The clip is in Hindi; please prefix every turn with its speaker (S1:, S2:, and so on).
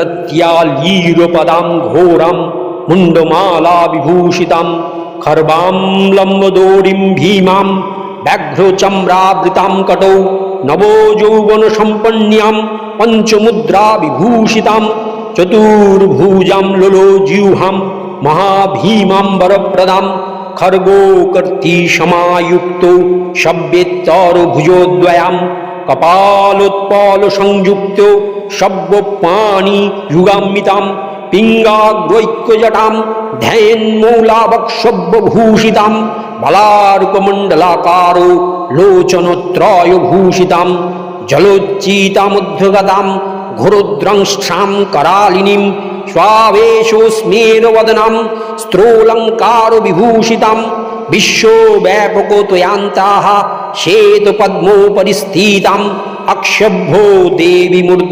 S1: प्रत्यालीरपदां घोरां मुण्डमाला विभूषितां खर्वां लम्बदोरीं भीमां व्याघ्रचम्रावृतां कटौ नवोजौवनसम्पन्न्यां पञ्चमुद्रा विभूषितां चतुर्भुजां ललोजिह्वां কপালোৎপল সংযুক্ত সব্য পাণি যুগাম্বিতাম পিঙ্গাগ্রৈক্যজটাম ধ্যানমৌলাবক্ষভ্যভূষিতাম বলার্কমণ্ডলাকার লোচনত্রয়ভূষিতাম, জলোচ্চিতামধ্যগতাম, ঘোরদ্রংষ্ঠাম করালিনীম স্বাবেশোস্মের স্ত্রোলঙ্কার বিভূষিতাম বিশ্বব্যাপকতয়ান্তাহা श्वेतपद्मोपरि स्थिताम् देवी देवीमूर्ध